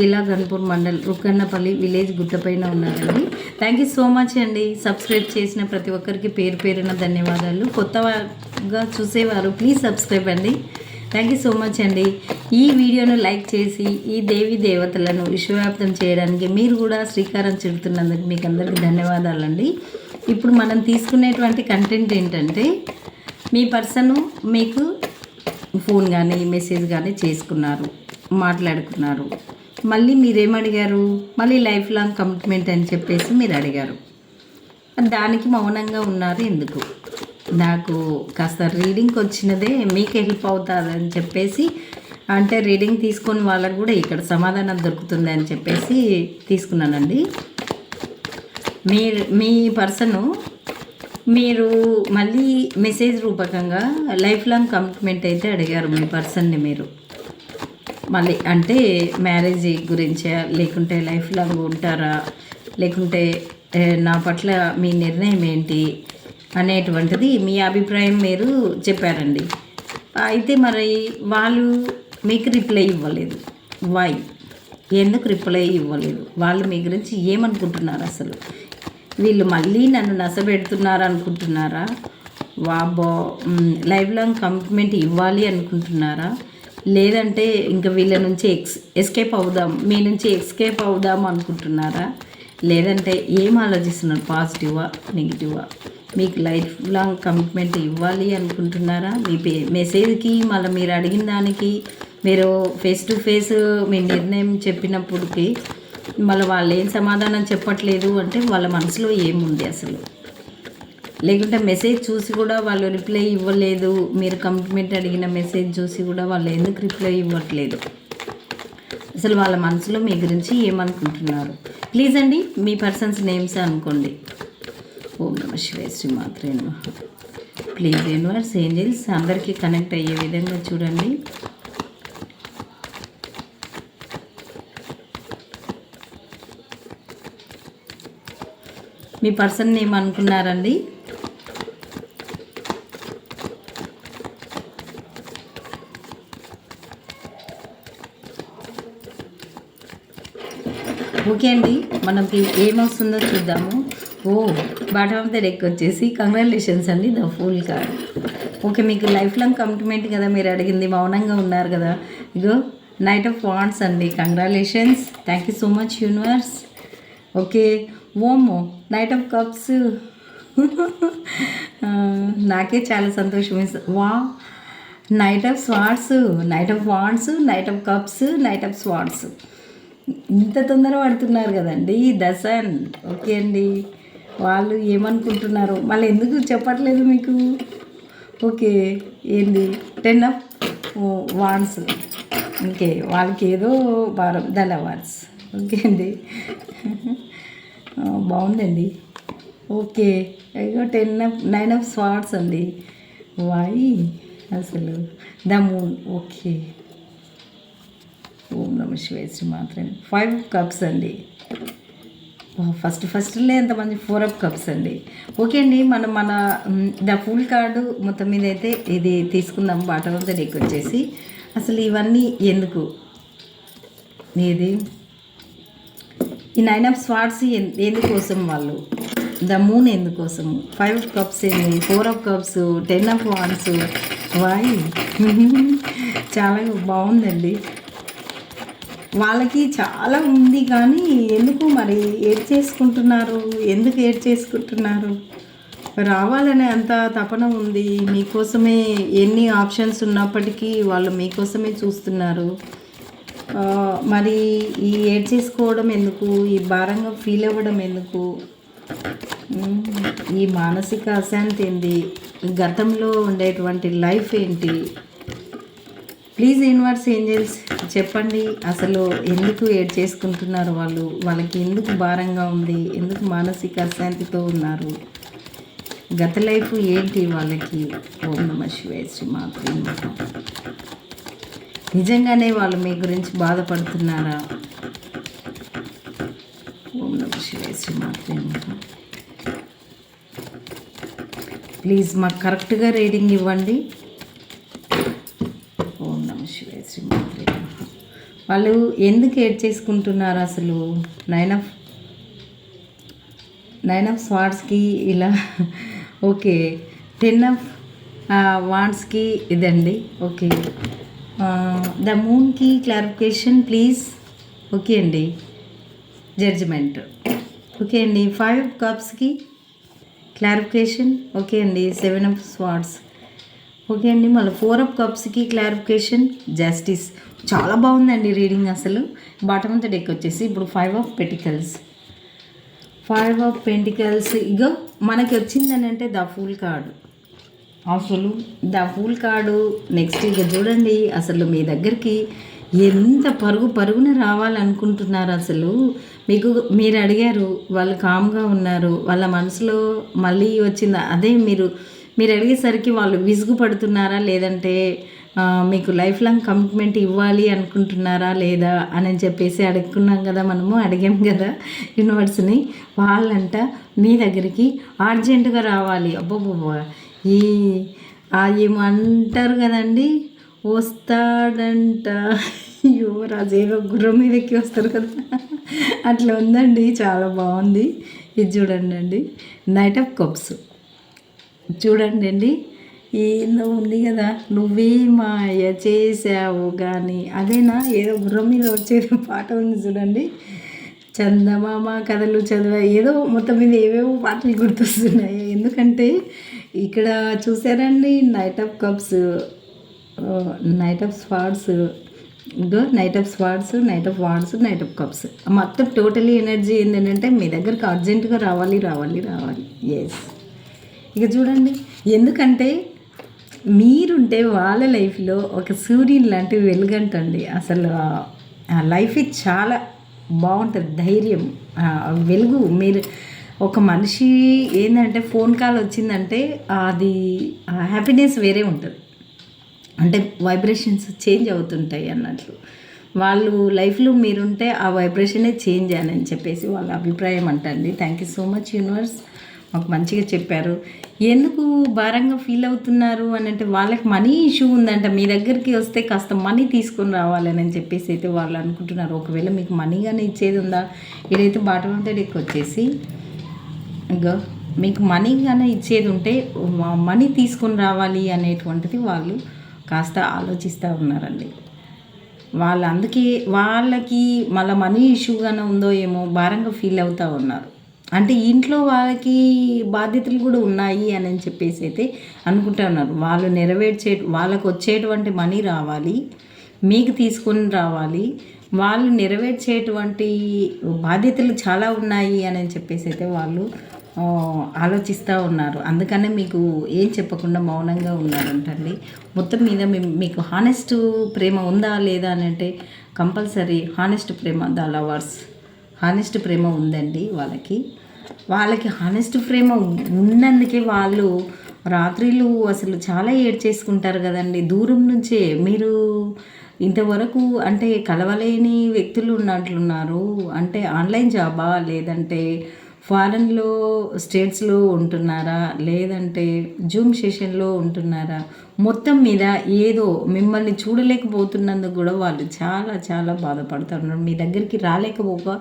Kila Ghanpur mandal Rukkannapalli village గుట్టపైన ఉన్నారండి. Thank you so much అండి. Subscribe చేసిన ప్రతి ఒక్కరికి పేరు పేరున ధన్యవాదాలు. కొత్తగా చూసేవారు ప్లీజ్ సబ్స్క్రైబ్ అండి. థ్యాంక్ యూ సో మచ్ అండి. ఈ వీడియోను లైక్ చేసి ఈ దేవి దేవతలను విశ్వవ్యాప్తం చేయడానికి మీరు కూడా శ్రీకారం చుడుతున్నందుకు మీకు అందరికీ ధన్యవాదాలండి. ఇప్పుడు మనం తీసుకునేటువంటి కంటెంట్ ఏంటంటే మీ పర్సన్ మీకు ఫోన్ కానీ మెసేజ్ కానీ చేసుకున్నారు మాట్లాడుకున్నారు. మళ్ళీ మీరేమడిగారు? మళ్ళీ లైఫ్ లాంగ్ కమిట్మెంట్ అని చెప్పేసి మీరు అడిగారు దానికి మౌనంగా ఉన్నారు ఎందుకు? నాకు కాస్త రీడింగ్కి వచ్చినదే మీకు హెల్ప్ అవుతుందని చెప్పేసి అంటే రీడింగ్ తీసుకొని వాళ్ళకు కూడా ఇక్కడ సమాధానం దొరుకుతుంది అని చెప్పేసి తీసుకున్నానండి. మీ మీ పర్సను మీరు మళ్ళీ మెసేజ్ రూపకంగా లైఫ్ లాంగ్ కమిట్మెంట్ అయితే అడిగారు మీ పర్సన్ని మీరు. మళ్ళీ అంటే మ్యారేజ్ గురించా లేకుంటే లైఫ్ లాంగ్ ఉంటారా లేకుంటే నా పట్ల మీ నిర్ణయం ఏంటి అనేటువంటిది మీ అభిప్రాయం మీరు చెప్పారండి. అయితే మరి వాళ్ళు మీకు రిప్లై ఇవ్వలేదు. వై? ఎందుకు రిప్లై ఇవ్వలేదు? వాళ్ళు మీ గురించి ఏమనుకుంటున్నారు అసలు? వీళ్ళు మళ్ళీ నన్ను నసబెడుతున్నారు అనుకుంటున్నారా? వాబో లైఫ్ లాంగ్ కమిట్మెంట్ ఇవ్వాలి అనుకుంటున్నారా? లేదంటే ఇంకా వీళ్ళ నుంచి ఎక్స్ ఎస్కేప్ అవుదాం మీ నుంచి ఎస్కేప్ అవుదాం అనుకుంటున్నారా? లేదంటే ఏం ఆలోచిస్తున్నారు? పాజిటివా నెగిటివా మీకు లైఫ్ లాంగ్ కమిట్మెంట్ ఇవ్వాలి అనుకుంటున్నారా? మీ పే మెసేజ్కి మళ్ళీ మీరు అడిగిన దానికి మీరు ఫేస్ టు ఫేస్ మీ నిర్ణయం చెప్పినప్పటికి మళ్ళీ వాళ్ళు ఏం సమాధానం చెప్పట్లేదు అంటే వాళ్ళ మనసులో ఏముంది అసలు? లేకుంటే మెసేజ్ చూసి కూడా వాళ్ళు రిప్లై ఇవ్వలేదు. మీరు కమిట్మెంట్ అడిగిన మెసేజ్ చూసి కూడా వాళ్ళు ఎందుకు రిప్లై ఇవ్వట్లేదు? అసలు వాళ్ళ మనసులో మీ గురించి ఏమనుకుంటున్నారు? ప్లీజ్ అండి మీ పర్సన్స్ నేమ్స్ అనుకోండి. ఓం నమ శివే శ్రీ మాత్రే నమ. ప్లీజ్ యూనివర్స్ ఏంజల్స్ అందరికీ కనెక్ట్ అయ్యే విధంగా చూడండి. మీ పర్సన్ నేమ్ అనుకున్నారండి? ఓకే అండి మనకి ఏమొస్తుందో చూద్దాము. ఓ బాటమ్ ఆఫ్ ద డెక్ వచ్చేసి కంగ్రాచులేషన్స్ అండి ద ఫుల్ కార్డ్ ఓకే మీకు లైఫ్ లాంగ్ కమిట్మెంట్ కదా మీరు అడిగింది మౌనంగా ఉన్నారు కదా. ఇగో నైట్ ఆఫ్ వాండ్స్ అండి congratulations thank you so much universe okay ఓమో knight of cups నాకే చాలా సంతోషం వా knight of swords knight of wands knight of cups knight of swords ఇంత తొందర పడుతున్నారు కదండి దసన్ ఓకే అండి. వాళ్ళు ఏమనుకుంటున్నారు మళ్ళీ ఎందుకు చెప్పట్లేదు మీకు? ఓకే ఏంది? టెన్ ఆఫ్ వాన్స్ ఓకే వాళ్ళకి ఏదో భారం దల వాన్స్ ఓకే అండి. బాగుందండి. ఓకే అయ్యో ten of nine of swords అండి. వాయి అసలు ద మూన్ ఓకే. ఓం నమ శివాయ శ్రీ మాత్రమే ఫైవ్ కప్స్ అండి ఫస్ట్ ఫస్ట్లో ఎంతమంది? ఫోర్ అప్ కప్స్ అండి. ఓకే అండి మనం మన ద ఫుల్ కార్డు మొత్తం మీద అయితే ఇది తీసుకుందాం బాటమ్ అంతా ద వచ్చేసి అసలు ఇవన్నీ ఎందుకు? ఇది ఈ నైన్ ఆఫ్ స్వాట్స్ ఎందుకోసం వాళ్ళు? ద మూన్ ఎందుకోసం ఫైవ్ కప్స్ ఏంది four of cups ten of wands వాయి చాలా బాగుందండి. వాళ్ళకి చాలా ఉంది కానీ ఎందుకు మరి ఏడ్ చేసుకుంటున్నారు? ఎందుకు ఏడ్ చేసుకుంటున్నారు? రావాలనే అంత తపన ఉంది. మీకోసమే ఎన్ని ఆప్షన్స్ ఉన్నప్పటికీ వాళ్ళు మీకోసమే చూస్తున్నారు. మరి ఈ ఏడ్ చేసుకోవడం ఎందుకు? ఈ భారంగా ఫీల్ అవ్వడం ఎందుకు? ఈ మానసిక అశాంతి ఏంటి గతంలో ఉండేటువంటి లైఫ్ ఏంటి? ప్లీజ్ యూనివర్స్ ఏంజల్స్ చెప్పండి. అసలు ఎందుకు ఏడ్ చేసుకుంటున్నారు వాళ్ళు? వాళ్ళకి ఎందుకు భారంగా ఉంది? ఎందుకు మానసిక అశాంతితో ఉన్నారు? గత లైఫ్ ఏంటి వాళ్ళకి? ఓం నమ శివాయ శ్రీమాత్రి నమః. నిజంగానే వాళ్ళు మీ గురించి బాధపడుతున్నారా? ఓం నమ శివాయ శ్రీమాత్రి నమః. ప్లీజ్ మాకు కరెక్ట్గా రీడింగ్ ఇవ్వండి ఓం నమ శివాయ శ్రీమాత్రి నమః. వాళ్ళు ఎందుకు ఏడ్ చేసుకుంటున్నారు అసలు? నైన్ ఆఫ్ నైన్ ఆఫ్ స్వార్ట్స్కి ఇలా ఓకే. టెన్ ఆఫ్ వాండ్స్కి ఇదండి. ఓకే. ద మూన్కి క్లారిఫికేషన్ ప్లీజ్. ఓకే అండి. జడ్జిమెంట్. ఓకే అండి. ఫైవ్ కప్స్కి క్లారిఫికేషన్. ఓకే అండి. Seven of swords. ఓకే అండి. మళ్ళీ ఫోర్ ఆఫ్ కప్స్కి క్లారిఫికేషన్. జస్టిస్. చాలా బాగుందండి రీడింగ్ అసలు. బాటమ్ అంతా డెక్ వచ్చేసి ఇప్పుడు five of pentacles five of pentacles ఇగో మనకి వచ్చిందని అంటే ద ఫూల్ కార్డు అసలు ద ఫూల్ కార్డు నెక్స్ట్ ఇక చూడండి అసలు మీ దగ్గరికి ఎంత పరుగు పరుగున రావాలనుకుంటున్నారు అసలు. మీకు మీరు అడిగారు వాళ్ళు కామ్గా ఉన్నారు వాళ్ళ మనసులో మళ్ళీ వచ్చింది. అదే మీరు మీరు అడిగేసరికి వాళ్ళు విసుగు పడుతున్నారా లేదంటే మీకు లైఫ్ లాంగ్ కమిట్మెంట్ ఇవ్వాలి అనుకుంటున్నారా లేదా అని చెప్పేసి అడుక్కున్నాం కదా మనము అడిగాం కదా యూనివర్స్ని. వాళ్ళంట మీ దగ్గరికి అర్జెంటుగా రావాలి. అబ్బబ్బబ్బా. ఈ ఏమంటారు కదండి వస్తాడంట. యువరాజు ఏదో గుర్రం మీద ఎక్కి వస్తారు కదా. అట్లా ఉందండి చాలా బాగుంది. ఇది చూడండి అండి నైట్ ఆఫ్ కప్స్ చూడండి అండి ఏందో ఉంది కదా నువ్వే మాయ చేసావు కానీ అదేనా? ఏదో గుర్రం మీద వచ్చేది పాట ఉంది చూడండి. చందమామ కథలు చదివా. ఏదో మొత్తం మీద ఏవేవో పాటలు గుర్తొస్తున్నాయి. ఎందుకంటే ఇక్కడ చూసారండి knight of cups knight of swords ఇదో knight of swords knight of swords knight of cups మొత్తం టోటలీ ఎనర్జీ ఏంటంటే మీ దగ్గరకు అర్జెంటుగా రావాలి రావాలి రావాలి. ఎస్ ఇక చూడండి. ఎందుకంటే మీరుంటే వాళ్ళ లైఫ్లో ఒక సూర్యుని లాంటి వెలుగంటండి. అసలు ఆ లైఫ్ చాలా బాగుంటుంది ధైర్యం. వెలుగు. మీరు ఒక మనిషి ఏంటంటే ఫోన్ కాల్ వచ్చిందంటే అది హ్యాపీనెస్ వేరే ఉంటుంది. అంటే వైబ్రేషన్స్ చేంజ్ అవుతుంటాయి అన్నట్లు. వాళ్ళు లైఫ్లో మీరుంటే ఆ వైబ్రేషనే చేంజ్ అని చెప్పేసి వాళ్ళ అభిప్రాయం అంటండి. Thank you so much universe. మాకు మంచిగా చెప్పారు. ఎందుకు భారంగా ఫీల్ అవుతున్నారు అని అంటే వాళ్ళకి మనీ ఇష్యూ ఉందంట. మీ దగ్గరికి వస్తే కాస్త మనీ తీసుకొని రావాలని అని చెప్పేసి అయితే వాళ్ళు అనుకుంటున్నారు. ఒకవేళ మీకు మనీ కానీ ఇచ్చేది ఉందా? ఇదైతే బాటం అంతా వచ్చేసి ఇంకా మీకు మనీ కానీ ఇచ్చేది ఉంటే మనీ తీసుకొని రావాలి అనేటువంటిది వాళ్ళు కాస్త ఆలోచిస్తూ ఉన్నారండి. వాళ్ళు అందుకే వాళ్ళకి మళ్ళీ మనీ ఇష్యూగానే ఉందో ఏమో భారంగా ఫీల్ అవుతూ ఉన్నారు. అంటే ఇంట్లో వాళ్ళకి బాధ్యతలు కూడా ఉన్నాయి అని చెప్పేసి అయితే అనుకుంటా ఉన్నారు. వాళ్ళు నెరవేర్చే వాళ్ళకు వచ్చేటువంటి మనీ రావాలి మీకు తీసుకొని రావాలి వాళ్ళు నెరవేర్చేటువంటి బాధ్యతలు చాలా ఉన్నాయి అని చెప్పేసి అయితే వాళ్ళు ఆలోచిస్తూ ఉన్నారు. అందుకనే మీకు ఏం చెప్పకుండా మౌనంగా ఉన్నారంటండి. మొత్తం మీద మీకు హానెస్ట్ ప్రేమ ఉందా లేదా అని అంటే కంపల్సరీ హానెస్ట్ ప్రేమ ద లవర్స్ హానెస్ట్ ప్రేమ ఉందండి వాళ్ళకి. వాళ్ళకి హానెస్ట్ ప్రేమ ఉన్నందుకే వాళ్ళు రాత్రిలు అసలు చాలా ఏడ్ చేసుకుంటారు కదండి. దూరం నుంచే మీరు ఇంతవరకు అంటే కలవలేని వ్యక్తులు ఉన్నట్లున్నారు. అంటే ఆన్లైన్ జాబా లేదంటే ఫారెన్లో స్టేట్స్లో ఉంటున్నారా? లేదంటే జూమ్ సెషన్లో ఉంటున్నారా? మొత్తం మీద ఏదో మిమ్మల్ని చూడలేకపోతున్నందుకు కూడా వాళ్ళు చాలా చాలా బాధపడుతున్నారు. మీ దగ్గరికి రాలేకపోక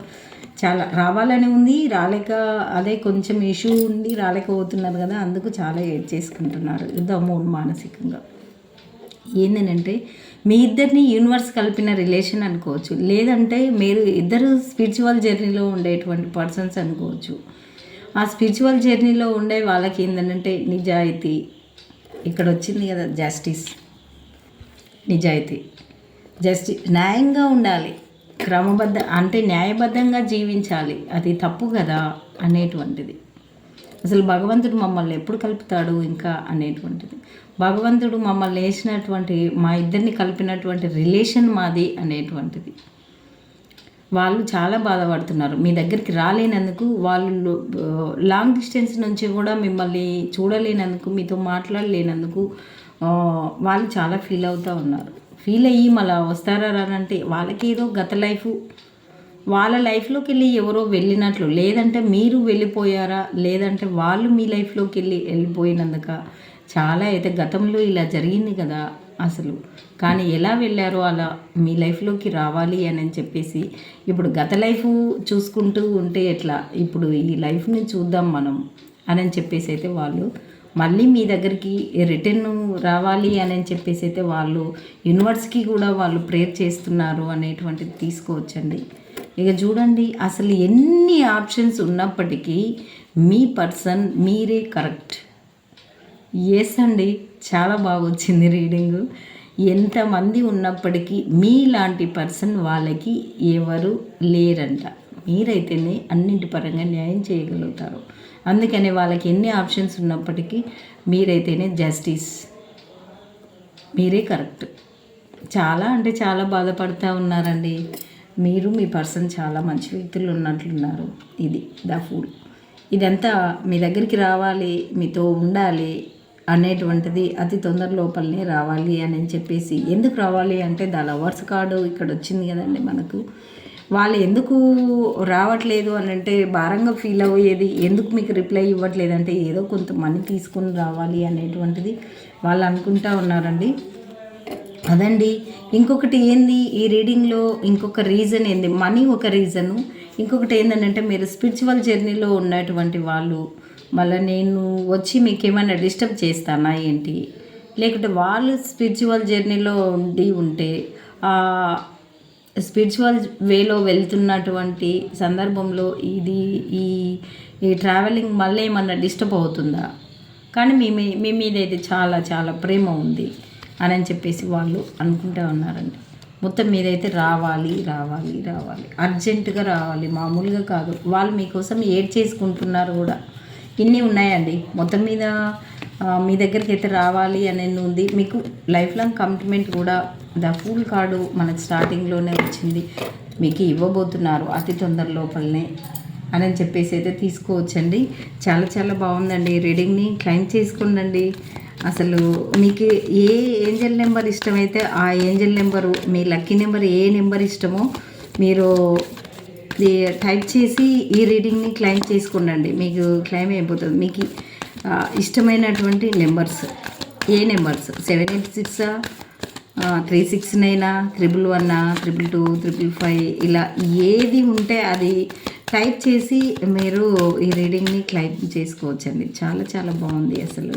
చాలా రావాలని ఉంది రాలేక అదే కొంచెం ఇష్యూ ఉండి రాలేకపోతున్నారు కదా అందుకు చాలా ఏడ్ చేసుకుంటున్నారు. యుద్ధము మానసికంగా. ఏంటంటే మీ ఇద్దరిని యూనివర్స్ కలిపిన రిలేషన్ అనుకోవచ్చు. లేదంటే మీరు ఇద్దరు స్పిరిచువల్ జర్నీలో ఉండేటువంటి పర్సన్స్ అనుకోవచ్చు. ఆ స్పిరిచువల్ జర్నీలో ఉండే వాళ్ళకి ఏంటంటే నిజాయితీ. ఇక్కడ వచ్చింది కదా జస్టిస్ నిజాయితీ. జస్టి న్యాయంగా ఉండాలి. క్రమబద్ధ అంటే న్యాయబద్ధంగా జీవించాలి. అది తప్పు కదా అనేటువంటిది. అసలు భగవంతుడు మమ్మల్ని ఎప్పుడు కలుపుతాడు ఇంకా అనేటువంటిది. భగవంతుడు మమ్మల్ని వేసినటువంటి మా ఇద్దరిని కలిపినటువంటి రిలేషన్ మాది అనేటువంటిది. వాళ్ళు చాలా బాధపడుతున్నారు. మీ దగ్గరికి రాలేనందుకు వాళ్ళు లాంగ్ డిస్టెన్స్ నుంచి కూడా మిమ్మల్ని చూడలేనందుకు మీతో మాట్లాడలేనందుకు వాళ్ళు చాలా ఫీల్ అవుతూ ఉన్నారు. ఫీల్ అయ్యి మళ్ళీ వస్తారా రానంటే వాళ్ళకి ఏదో గత లైఫ్ వాళ్ళ లైఫ్లోకి వెళ్ళి ఎవరో వెళ్ళినట్లు. లేదంటే మీరు వెళ్ళిపోయారా లేదంటే వాళ్ళు మీ లైఫ్లోకి వెళ్ళి వెళ్ళిపోయినందుక చాలా అయితే గతంలో ఇలా జరిగింది కదా అసలు. కానీ ఎలా వెళ్ళారో అలా మీ లైఫ్లోకి రావాలి అని చెప్పేసి ఇప్పుడు గత లైఫ్ చూసుకుంటూ ఉంటే ఎట్లా? ఇప్పుడు ఈ లైఫ్ని చూద్దాం మనం అని చెప్పేసి అయితే వాళ్ళు మళ్ళీ మీ దగ్గరికి రిటర్న్ రావాలి అని అని చెప్పేసి అయితే వాళ్ళు యూనివర్స్కి కూడా వాళ్ళు ప్రేయర్ చేస్తున్నారు అనేటువంటిది తీసుకోవచ్చండి. ఇక చూడండి అసలు ఎన్ని ఆప్షన్స్ ఉన్నప్పటికీ మీ పర్సన్ మీరే కరెక్ట్. ఎస్ అండి చాలా బాగా వచ్చింది రీడింగ్. ఎంతమంది ఉన్నప్పటికీ మీలాంటి పర్సన్ వాళ్ళకి ఎవరు లేరంట. మీరైతేనే అన్నింటి పరంగా న్యాయం చేయగలుగుతారు. అందుకనే వాళ్ళకి ఎన్ని ఆప్షన్స్ ఉన్నప్పటికీ మీరైతేనే జస్టిస్. మీరే కరెక్ట్. చాలా అంటే చాలా బాధపడుతూ ఉన్నారండి. మీరు మీ పర్సన్ చాలా మంచి వ్యక్తులు ఉన్నట్లున్నారు. ఇది ద ఫుల్. ఇదంతా మీ దగ్గరికి రావాలి మీతో ఉండాలి అనేటువంటిది అతి తొందర లోపలనే రావాలి అని చెప్పేసి ఎందుకు రావాలి అంటే ద లవర్స్ కార్డు ఇక్కడ వచ్చింది కదండి మనకు. వాళ్ళు ఎందుకు రావట్లేదు అని అంటే భారంగా ఫీల్ అయ్యేది ఎందుకు మీకు రిప్లై ఇవ్వట్లేదు అంటే ఏదో కొంత మనీ తీసుకుని రావాలి అనేటువంటిది వాళ్ళు అనుకుంటా ఉన్నారండి. అదండి. ఇంకొకటి ఏంది? ఈ రీడింగ్లో ఇంకొక రీజన్ ఏంది? మనీ ఒక రీజను. ఇంకొకటి ఏంటంటే మీరు స్పిరిచువల్ జర్నీలో ఉన్నటువంటి వాళ్ళు మళ్ళీ నేను వచ్చి మీకు ఏమైనా డిస్టర్బ్ చేస్తానా ఏంటి? లేకుంటే వాళ్ళు స్పిరిచువల్ జర్నీలో ఉండి ఉంటే స్పిరిచువల్ వేలో వెళ్తున్నటువంటి సందర్భంలో ఇది ఈ ఈ ట్రావెలింగ్ మళ్ళీ ఏమన్నా డిస్టర్బ్ అవుతుందా? కానీ మీ మీ మీద అయితే చాలా చాలా ప్రేమ ఉంది అని అని చెప్పేసి వాళ్ళు అనుకుంటూ ఉన్నారండి. మొత్తం మీదైతే రావాలి రావాలి రావాలి. అర్జెంటుగా రావాలి మామూలుగా కాదు. వాళ్ళు మీకోసం ఏడ్ చేసుకుంటున్నారు కూడా. ఇన్ని ఉన్నాయండి. మొత్తం మీద మీ దగ్గరికి అయితే రావాలి అనేది ఉంది. మీకు లైఫ్ లాంగ్ కమిట్మెంట్ కూడా ద ఫుల్ కార్డు మనకు స్టార్టింగ్లోనే వచ్చింది. మీకు ఇవ్వబోతున్నారు అతి తొందర లోపలనే అని చెప్పేసి అయితే తీసుకోవచ్చండి. చాలా చాలా బాగుందండి. రీడింగ్ని క్లైమ్ చేసుకోండి అసలు మీకు ఏ ఏంజల్ నెంబర్ ఇష్టమైతే ఆ ఏంజల్ నెంబరు మీ లక్కీ నెంబర్ ఏ నెంబర్ ఇష్టమో మీరు టైప్ చేసి ఈ రీడింగ్ని క్లైమ్ చేసుకోండి మీకు క్లైమ్ అయిపోతుంది. మీకు ఇష్టమైనటువంటి నెంబర్స్ ఏ numbers? Seven eight six three six నైనా triple one triple two triple five ఇలా ఏది ఉంటే అది టైప్ చేసి మీరు ఈ రీడింగ్ని క్లైమ్ చేసుకోవచ్చండి. చాలా చాలా బాగుంది అసలు.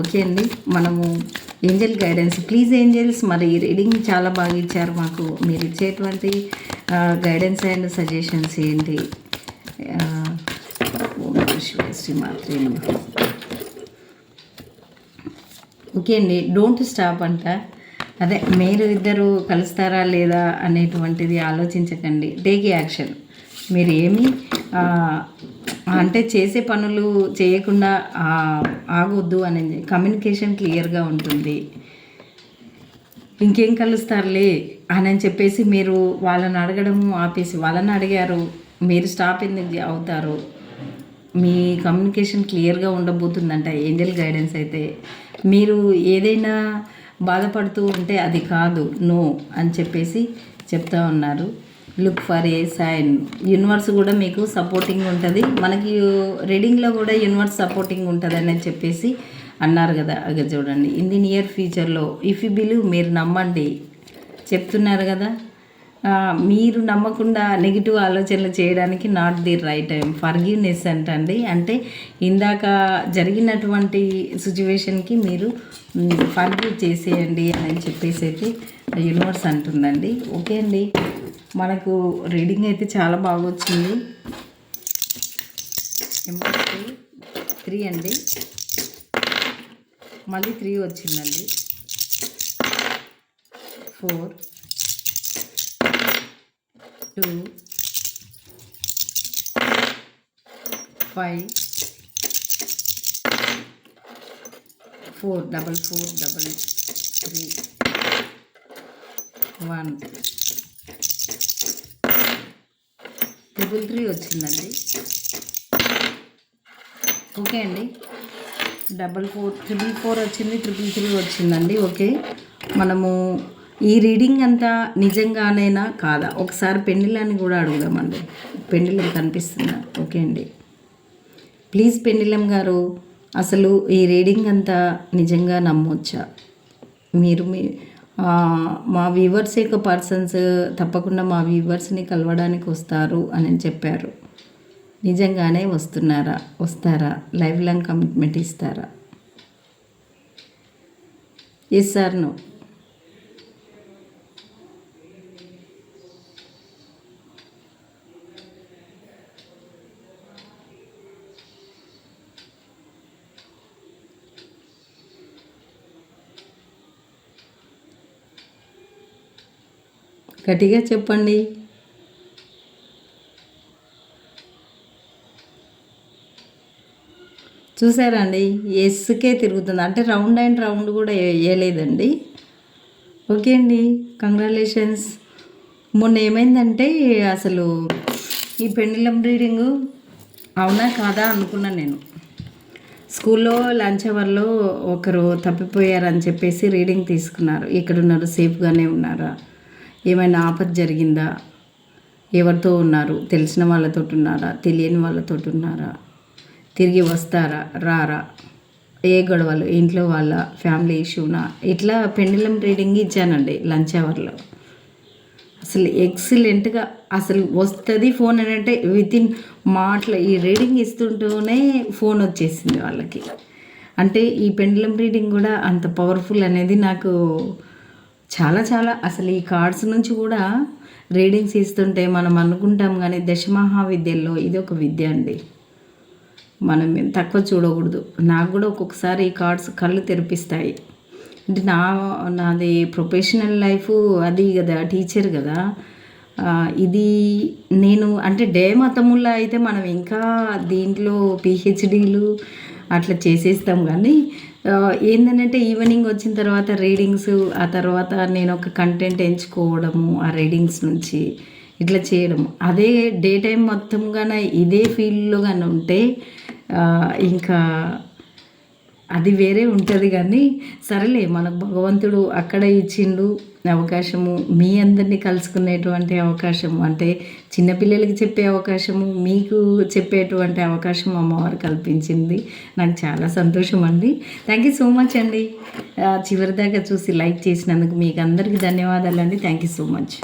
ఓకే అండి. మనము ఏంజల్ గైడెన్స్ ప్లీజ్ ఏంజల్స్ మరి ఈ రీడింగ్ చాలా బాగా ఇచ్చారు మాకు. మీరు ఇచ్చేటువంటి గైడెన్స్ అండ్ సజెషన్స్ ఏంటి? శ్రీ ఓం ఓకే అండి డోంట్ స్టాప్ అంట. అదే మీరు ఇద్దరు కలుస్తారా లేదా అనేటువంటిది ఆలోచించకండి. టేక్ యాక్షన్ మీరు ఏమి అంటే చేసే పనులు చేయకుండా ఆగొద్దు అనేది కమ్యూనికేషన్ క్లియర్గా ఉంటుంది. ఇంకేం కలుస్తారులే అని అని చెప్పేసి మీరు వాళ్ళని అడగడము ఆపేసి వాళ్ళని అడిగారు మీరు స్టాప్ ఎందుకు అవుతారు? మీ కమ్యూనికేషన్ క్లియర్గా ఉండబోతుందంట ఏంజల్ గైడెన్స్ అయితే. మీరు ఏదైనా బాధపడుతూ ఉంటే అది కాదు నో అని చెప్పేసి చెప్తా ఉన్నారు. Look for a sign universe కూడా మీకు సపోర్టింగ్ ఉంటుంది. మనకి రీడింగ్లో కూడా యూనివర్స్ సపోర్టింగ్ ఉంటుంది అని చెప్పేసి అన్నారు కదా. అగ చూడండి. ఇన్ ది నియర్ ఫ్యూచర్లో ఇఫ్ యూ బిలీవ్ మీరు నమ్మండి. చెప్తున్నారు కదా. మీరు నమ్మకుండా నెగిటివ్ ఆలోచనలు చేయడానికి not the right time forgiveness అంటండి. అంటే ఇందాక జరిగినటువంటి సిచ్యువేషన్కి మీరు ఫర్గివ్ చేసేయండి అని చెప్పేసి అయితే యూనివర్స్ అంటుందండి. ఓకే అండి. మనకు రీడింగ్ అయితే చాలా బాగా వచ్చింది. త్రీ అండి. మళ్ళీ త్రీ వచ్చిందండి. Four. Two. Five. Four. Double four double three. One. Triple three వచ్చిందండి. ఓకే అండి. డబల్ ఫోర్ ట్రిపుల్ ఫోర్ వచ్చింది ట్రిపుల్ త్రీ వచ్చిందండి ఓకే. మనము ఈ రీడింగ్ అంతా నిజంగానేనా కాదా? ఒకసారి పెండిలని కూడా అడుగుదామండి. పెండిలం కనిపిస్తుందా? ఓకే అండి. ప్లీజ్ పెండిలం గారు అసలు ఈ రీడింగ్ అంతా నిజంగా నమ్మొచ్చా? మీరు మీ మా వ్యూవర్స్ యొక్క పర్సన్స్ తప్పకుండా మా వ్యూవర్స్ని కలవడానికి వస్తారు అని చెప్పారు. నిజంగానే వస్తున్నారా? వస్తారా? లైఫ్ లాంగ్ కమిట్మెంట్ ఇస్తారా? ఎస్ సార్ నో గట్టిగా చెప్పండి. చూసారా అండి ఎస్కే తిరుగుతుంది. అంటే రౌండ్ అండ్ రౌండ్ కూడా వేయలేదండి. ఓకే అండి కంగ్రాలేషన్స్. మొన్న ఏమైందంటే అసలు ఈ పెండిలం రీడింగు అవునా కాదా అనుకున్నాను నేను. స్కూల్లో లంచ్ అవర్లో ఒకరు తప్పిపోయారని చెప్పేసి రీడింగ్ తీసుకున్నారు. ఇక్కడ ఉన్నారు సేఫ్గానే ఉన్నారా? ఏమైనా ఆపద జరిగిందా? ఎవరితో ఉన్నారు? తెలిసిన వాళ్ళతో ఉన్నారా? తెలియని వాళ్ళతో ఉన్నారా? తిరిగి వస్తారా రారా? ఏ గొడవలు? ఇంట్లో వాళ్ళ ఫ్యామిలీ ఇష్యూనా? ఇట్లా పెండిలం రీడింగ్ ఇచ్చానండి లంచ్ అవర్లో. అసలు ఎక్సలెంట్గా అసలు వస్తుంది ఫోన్ అని అంటే వితిన్ మాటలు ఈ రీడింగ్ ఇస్తుంటూనే ఫోన్ వచ్చేసింది వాళ్ళకి. అంటే ఈ పెండిలం రీడింగ్ కూడా అంత పవర్ఫుల్ అనేది నాకు చాలా చాలా అసలు ఈ కార్డ్స్ నుంచి కూడా రీడింగ్స్ ఇస్తుంటే మనం అనుకుంటాం కానీ దశమహావిద్యల్లో ఇది ఒక విద్య అండి. మనం తక్కువ చూడకూడదు. నాకు కూడా ఒక్కొక్కసారి ఈ కార్డ్స్ కళ్ళు తెరిపిస్తాయి. అంటే నా నాది ప్రొఫెషనల్ లైఫ్ అది కదా టీచర్ కదా. ఇది నేను అంటే డే మతముల్లో అయితే మనం ఇంకా దీంట్లో పిహెచ్డీలు అట్లా చేసేస్తాం కానీ ఏంటంటే ఈవినింగ్ వచ్చిన తర్వాత రీడింగ్స్ ఆ తర్వాత నేను ఒక కంటెంట్ ఎంచుకోవడము ఆ రీడింగ్స్ నుంచి ఇట్లా చేయడము. అదే డే టైం మొత్తంగానే ఇదే ఫీల్డ్లో కానీ ఉంటే ఇంకా అది వేరే ఉంటుంది కానీ సరేలే మనకు భగవంతుడు అక్కడ ఇచ్చిండు అవకాశము మీ అందరినీ కలుసుకునేటువంటి అవకాశము అంటే చిన్నపిల్లలకి చెప్పే అవకాశము మీకు చెప్పేటువంటి అవకాశం అమ్మవారు కల్పించింది. నాకు చాలా సంతోషం అండి. థ్యాంక్ యూ సో మచ్ అండి. చివరిదాకా చూసి లైక్ చేసినందుకు మీకు అందరికీ ధన్యవాదాలు అండి థ్యాంక్ యూ సో మచ్